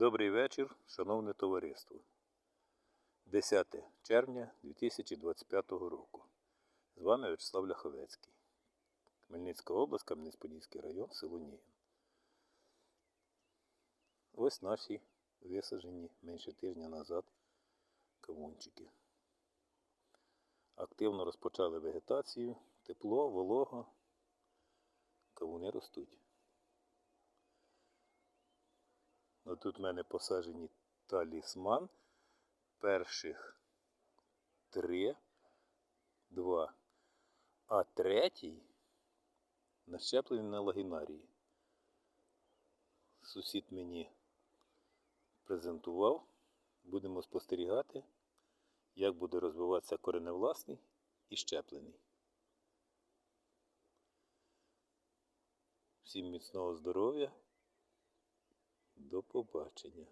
Добрий вечір, шановне товариство. 10 червня 2025 року. З вами Вячеслав Ляховецький. Хмельницька область, Кам'янець-Подільський район, село Нігін. Ось наші висаджені менше тижня назад кавунчики. Активно розпочали вегетацію, тепло, волого. Кавуни ростуть. Ну, тут в мене посаджені талісман. Перших три, два. А третій нащеплений на лагінарії. Сусід мені презентував. Будемо спостерігати, як буде розвиватися кореневласний і щеплений. Всім міцного здоров'я. До побачення.